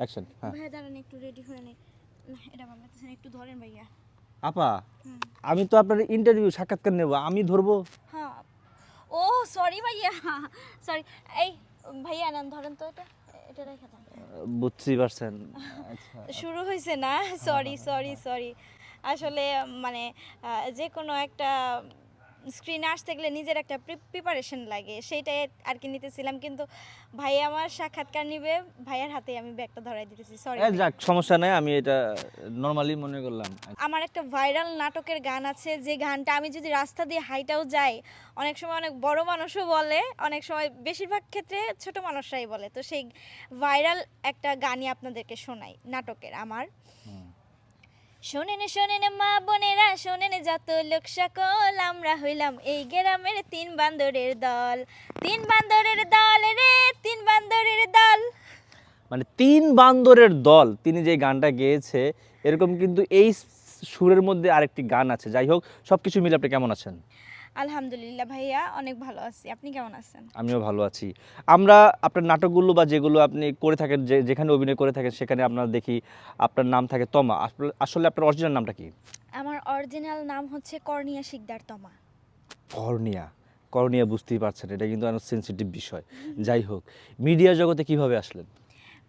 Action হ্যাঁ। ভাইয়া দাঁড়ান একটু রেডি হয়ে নেই। না এটা ভালো একটু ধরেন ভাইয়া। আপা আমি তো আপনার ইন্টারভিউ সাক্ষাৎকার নেব আমি ধরবো? হ্যাঁ। ও সরি ভাইয়া সরি এই ভাইয়া নেন ধরেন তো এটা এটা রেখে দেন। বুঝতেই পারছেন। আচ্ছা। শুরু হয়েছে না? সরি সরি সরি আসলে মানে যে কোনো একটা স্ক্রিনে আসতে গেলে নিজের একটা প্রিপারেশন লাগে। সেইটাই আর কি নিতেছিলাম। কিন্তু ভাই আমার সাক্ষাৎকার নিবে ভাইয়ার হাতে আমি ব্যাগটা ধরাই দিতেছি। সরি যাক সমস্যা নাই আমি এটা নর্মালি মনে করলাম। আমার একটা ভাইরাল নাটকের গান আছে যে গানটা আমি যদি রাস্তা দিয়ে হাইটাও যাই অনেক সময় অনেক বড় মানুষও বলে অনেক সময় বেশিরভাগ ক্ষেত্রে ছোট মানুষরাই বলে। তো সেই ভাইরাল একটা গানই আপনাদেরকে শোনাই নাটকের আমার। শোনেন শোনেন মা বোনেরা, শোনেন যত লোক সকল। আমরা হইলাম এই গ্রামের তিন বান্দরের দল। তিন বান্দরের দল রে, তিন বান্দরের দল। মানে তিন বান্দরের দল, তিনি যে গানটা গেয়েছে, এরকম কিন্তু এই সুরের মধ্যে আরেকটি গান আছে। যাই হোক সব কিছু মিলে আপনি কেমন আছেন? আলহামদুলিল্লাহ ভাইয়া অনেক ভালো আছি। আপনি কেমন আছেন? আমিও ভালো আছি। আমরা আপনার নাটকগুলো বা যেগুলো আপনি করে থাকেন যে যেখানে অভিনয় করে থাকেন সেখানে আপনারা দেখি আপনার নাম থাকে তমা। আসলে- আপনার অরিজিনাল নামটা কি? আমার অরিজিনাল নাম হচ্ছে কর্নিয়া শিকদার তমা। করনিয়া। করনিয়া বুঝতেই পারছেন এটা কিন্তু অনেক সেন্সিটিভ বিষয়। যাই হোক মিডিয়া জগতে কীভাবে আসলেন?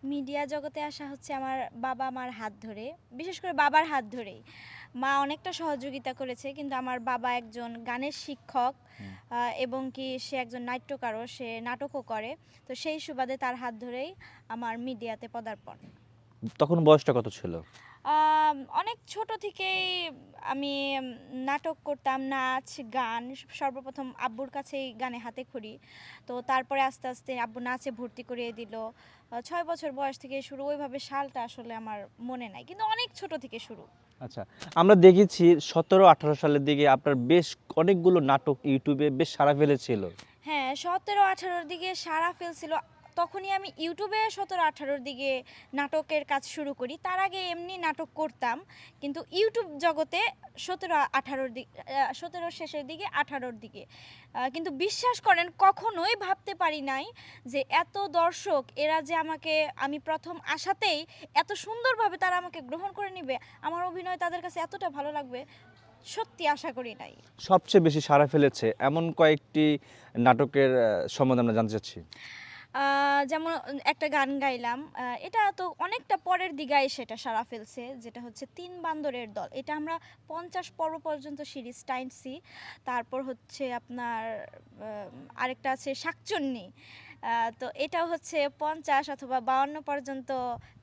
মিডিয়া জগতে আসা হচ্ছে আমার বাবা মার হাত ধরে বিশেষ করে বাবার হাত ধরেই। মা অনেকটা সহযোগিতা করেছে কিন্তু আমার বাবা একজন গানের শিক্ষক এবং কি সে একজন নাট্যকারও সে নাটকও করে। তো সেই সুবাদে তার হাত ধরেই আমার মিডিয়াতে পদার্পণ। তখন বয়সটা কত ছিল? অনেক ছোট থেকেই আমি নাটক করতাম নাচ গান সর্বপ্রথম আব্বুর কাছেই গানে হাতে খড়ি। তো তারপরে আস্তে আস্তে আব্বু নাচে ভর্তি করিয়ে দিল। ছয় বছর বয়স থেকে শুরু ওইভাবে সালটা আসলে আমার মনে নাই কিন্তু অনেক ছোট থেকে শুরু। আচ্ছা আমরা দেখেছি সতেরো আঠারো সালের দিকে আপনার বেশ অনেকগুলো নাটক ইউটিউবে বেশ সারা ফেলেছিল। হ্যাঁ সতেরো আঠারোর দিকে সারা ফেলছিল। তখনই আমি ইউটিউবে সতেরো আঠারোর দিকে নাটকের কাজ শুরু করি। তার আগে এমনি নাটক করতাম, কিন্তু ইউটিউব জগতে সতেরো আঠারোর দিক সতেরো শেষের দিকে আঠারোর দিকে। কিন্তু বিশ্বাস করেন, কখনোই ভাবতে পারি নাই যে এত দর্শক, এরা যে আমাকে, আমি প্রথম আসাতেই এত সুন্দরভাবে তারা আমাকে গ্রহণ করে নিবে, আমার অভিনয় তাদের কাছে এতটা ভালো লাগবে, সত্যি আশা করি নাই। সবচেয়ে বেশি সারা ফেলেছে এমন কয়েকটি নাটকের সম্বন্ধে আমরা জানতে চাচ্ছি। যেমন একটা গান গাইলাম এটা তো অনেকটা পরের দিগায় সেটা সারা ফেলছে, যেটা হচ্ছে তিন বান্দরের দল। এটা আমরা পঞ্চাশ পর্ব পর্যন্ত সিরিজ টাইনছি তারপর হচ্ছে আপনার আরেকটা আছে শাকচন্নি। তো এটা হচ্ছে পঞ্চাশ অথবা বাউন্ন পর্যন্ত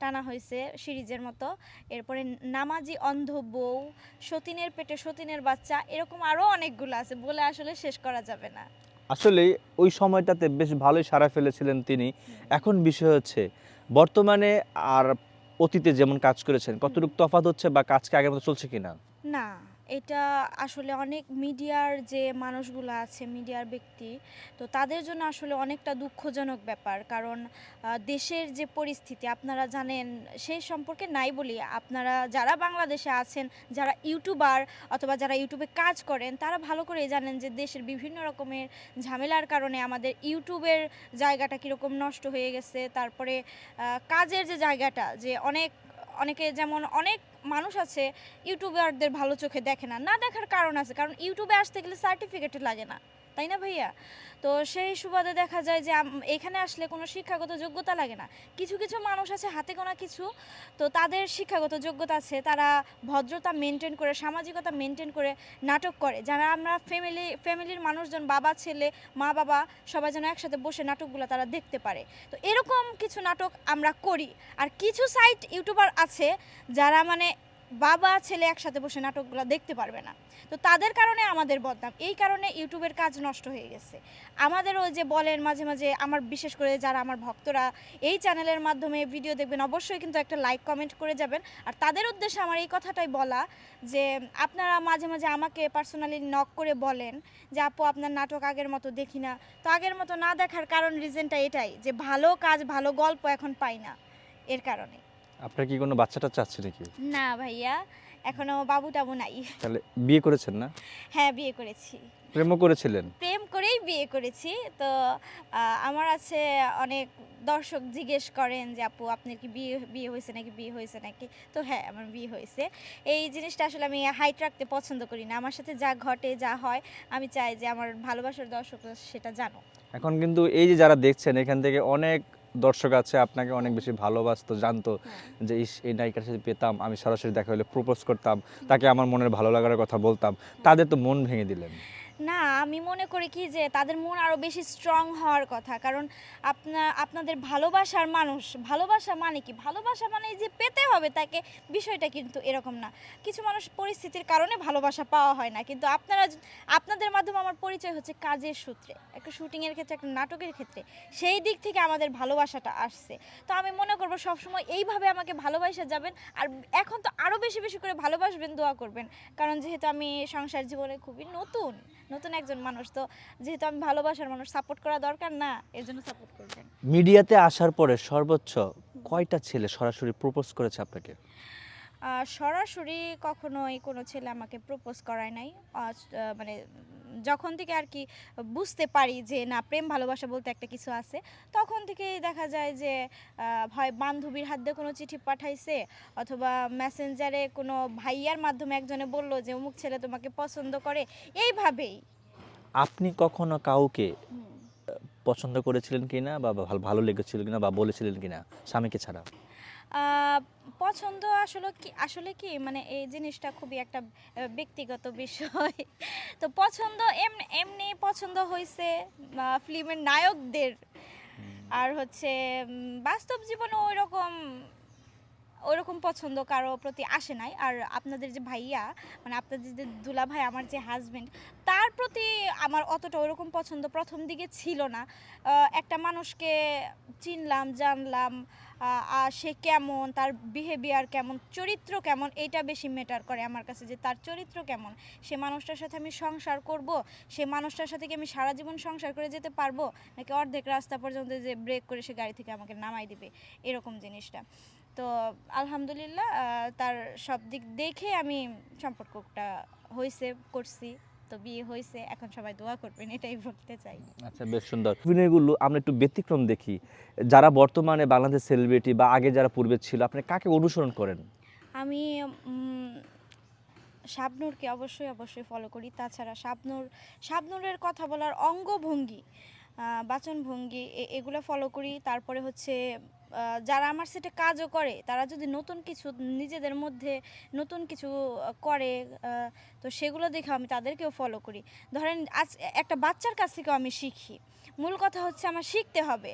টানা হয়েছে সিরিজের মতো। এরপরে নামাজি অন্ধ বউ, সতীনের পেটে সতীনের বাচ্চা, এরকম আরও অনেকগুলো আছে, বলে আসলে শেষ করা যাবে না। আসলে ওই সময়টাতে বেশ ভালোই সারা ফেলেছিলেন তিনি। এখন বিষয় হচ্ছে, বর্তমানে আর অতীতে যেমন কাজ করেছেন, কতটুকু তফাৎ হচ্ছে বা কাজকে আগের মতো চলছে কিনা? না। এটা আসলে অনেক মিডিয়ার যে মানুষগুলো আছে, মিডিয়ার ব্যক্তি, তো তাদের জন্য আসলে অনেকটা দুঃখজনক ব্যাপার। কারণ দেশের যে পরিস্থিতি, আপনারা জানেন, সেই সম্পর্কে নাই বলি। আপনারা যারা বাংলাদেশে আছেন, যারা ইউটিউবার অথবা যারা ইউটিউবে কাজ করেন, তারা ভালো করেই জানেন যে দেশের বিভিন্ন রকমের ঝামেলার কারণে আমাদের ইউটিউবের জায়গাটা কীরকম নষ্ট হয়ে গেছে। তারপরে কাজের যে জায়গাটা, যে অনেক অনেকে যেমন অনেক মানুষ আছে ইউটিউবারদের ভালো চোখে দেখে না না দেখার কারণ আছে, কারণ ইউটিউবে আসতে গেলে সার্টিফিকেট লাগে না। তাই না ভাইয়া? তো সেই সুবাদে দেখা যায় যে এখানে আসলে কোনো শিক্ষাগত যোগ্যতা লাগে না। কিছু কিছু মানুষ আছে হাতে গোনা কিছু, তো তাদের শিক্ষাগত যোগ্যতা আছে, তারা ভদ্রতা মেনটেন করে, সামাজিকতা মেনটেন করে নাটক করে। যারা আমরা ফ্যামিলি ফ্যামিলির মানুষজন, বাবা, ছেলে, মা, বাবা, সবাই যেন একসাথে বসে নাটকগুলো তারা দেখতে পারে। তো এরকম কিছু নাটক আমরা করি। আর কিছু সাইট ইউটিউবার আছে যারা মানে বাবা, ছেলে একসাথে বসে নাটকগুলো দেখতে পারবে না। তো তাদের কারণে আমাদের বদনাম, এই কারণে ইউটিউবের কাজ নষ্ট হয়ে গেছে। আমাদের ওই যে বলেন মাঝে মাঝে আমার, বিশেষ করে যারা আমার ভক্তরা, এই চ্যানেলের মাধ্যমে ভিডিও দেখবেন, অবশ্যই কিন্তু একটা লাইক, কমেন্ট করে যাবেন। আর তাদের উদ্দেশ্যে আমার এই কথাটাই বলা যে, আপনারা মাঝে মাঝে আমাকে পার্সোনালি নক করে বলেন যে, আপু, আপনার নাটক আগের মতো দেখি না। তো আগের মতো না দেখার কারণ রিজনটা এটাই যে, ভালো কাজ, ভালো গল্প এখন পাই না, এর কারণে। আপনার কি কোনো বাচ্চাটা চাচ্ছে নাকি? না ভাইয়া এখনও বাবু টাবু নাই। তাহলে বিয়ে করেছেন না? হ্যাঁ বিয়ে করেছি। প্রেমও করেছিলেন? প্রেম করেই বিয়ে করেছি। তো আহ, আমার আছে অনেক দর্শক জিজ্ঞেস করেন যে আপু আপনার কি বিয়ে বিয়ে হয়েছে নাকি বিয়ে হয়েছে নাকি? তো হ্যাঁ আমার বিয়ে হয়েছে। এই জিনিসটা আসলে আমি হাইট রাখতে পছন্দ করি না। আমার সাথে যা ঘটে যা হয় আমি চাই যে আমার ভালোবাসার দর্শক সেটা জানো এখন কিন্তু এই যে যারা দেখছেন এখান থেকে অনেক দর্শক আছে আপনাকে অনেক বেশি ভালোবাসতো জানতো যে ইস এই নায়িকার সাথে পেতাম আমি সরাসরি দেখা হলে প্রপোজ করতাম তাকে আমার মনের ভালো লাগার কথা বলতাম। তাদের তো মন ভেঙে দিলেন। না, আমি মনে করি কি যে তাদের মন আরও বেশি স্ট্রং হওয়ার কথা। কারণ আপনা, আপনাদের ভালোবাসার মানুষ, ভালোবাসা মানে কি? ভালোবাসা মানে যে পেতে হবে, তাকে বিষয়টা কিন্তু এরকম না। কিছু মানুষ পরিস্থিতির কারণে ভালোবাসা পাওয়া হয় না, কিন্তু আপনারা আপনাদের মাধ্যমে আমার পরিচয় হচ্ছে কাজের সূত্রে, একটা শুটিংয়ের ক্ষেত্রে, একটা নাটকের ক্ষেত্রে। সেই দিক থেকে আমাদের ভালোবাসাটা আসছে। তো আমি মনে করব সবসময় এইভাবে আমাকে ভালোবাসা যাবেন, আর এখন তো আরও বেশি বেশি করে ভালোবাসবেন, দোয়া করবেন। কারণ যেহেতু আমি সংসার জীবনে খুবই নতুন নতুন একজন মানুষ তো যেহেতু আমি ভালোবাসার মানুষ সাপোর্ট করা দরকার না এর জন্য সাপোর্ট করবেন। মিডিয়াতে আসার পরে সর্বোচ্চ কয়টা ছেলে সরাসরি প্রপোজ করেছে আপনাকে? সরাসরি কখনোই কোনো ছেলে আমাকে প্রপোজ করায় নাই। মানে যখন থেকে আর কি বুঝতে পারি যে না প্রেম ভালোবাসা বলতে একটা কিছু আছে তখন থেকেই দেখা যায় যে হয় বান্ধবীর হাত দিয়ে কোনো চিঠি পাঠাইছে অথবা মেসেঞ্জারে কোনো ভাইয়ার মাধ্যমে একজনে বলল যে অমুক ছেলে তোমাকে পছন্দ করে। এইভাবেই। আপনি কখনো কাউকে পছন্দ করেছিলেন কিনা বা ভালো লেগেছিল কিনা বা বলেছিলেন কিনা স্বামীকে ছাড়া? পছন্দ আসলে কি আসলে কি মানে এই জিনিসটা খুবই একটা ব্যক্তিগত বিষয়। তো পছন্দ এমনি এমনি পছন্দ হয়েছে ফিল্মের নায়কদের। আর হচ্ছে বাস্তব জীবনে ওই রকম ওইরকম পছন্দ কারও প্রতি আসে নাই। আর আপনাদের যে ভাইয়া মানে আপনাদের যে দুলা ভাই আমার যে হাজবেন্ড তার প্রতি আমার অতটা ওইরকম পছন্দ প্রথম দিকে ছিল না। একটা মানুষকে চিনলাম জানলাম সে কেমন, তার বিহেভিয়ার কেমন, চরিত্র কেমন, এইটা বেশি ম্যাটার করে আমার কাছে যে তার চরিত্র কেমন। সে মানুষটার সাথে আমি সংসার করব, সে মানুষটার সাথে কি আমি সারা জীবন সংসার করে যেতে পারব? নাকি অর্ধেক রাস্তা পর্যন্ত যে ব্রেক করে সে গাড়ি থেকে আমাকে নামাই দিবে? এরকম জিনিসটা। তো আলহামদুলিল্লাহ তার সব দিক দেখে আমি সম্পর্কটা হয়েছে করছি। তো বিয়ে হয়েছে এখন সবাই দোয়া করবেন এটাই বলতে চাই। আচ্ছা বেশ সুন্দর। অভিনয়গুলো আমরা একটু ব্যতিক্রম দেখি। যারা বর্তমানে বাংলাদেশ সেলিব্রিটি বা আগে যারা পূর্বে ছিল আপনি কাকে অনুসরণ করেন? আমি শাবনুরকে অবশ্যই অবশ্যই ফলো করি। তাছাড়া শাবনূর শাবনূরের কথা বলার অঙ্গভঙ্গি বাচনভঙ্গি এগুলো ফলো করি। তারপরে হচ্ছে যারা আমার সেটা কাজও করে, তারা যদি নতুন কিছু, নিজেদের মধ্যে নতুন কিছু করে তো সেগুলো দেখে আমি তাদেরকেও ফলো করি। ধরেন, আজ একটা বাচ্চার কাছ থেকেও আমি শিখি। মূল কথা হচ্ছে আমার শিখতে হবে।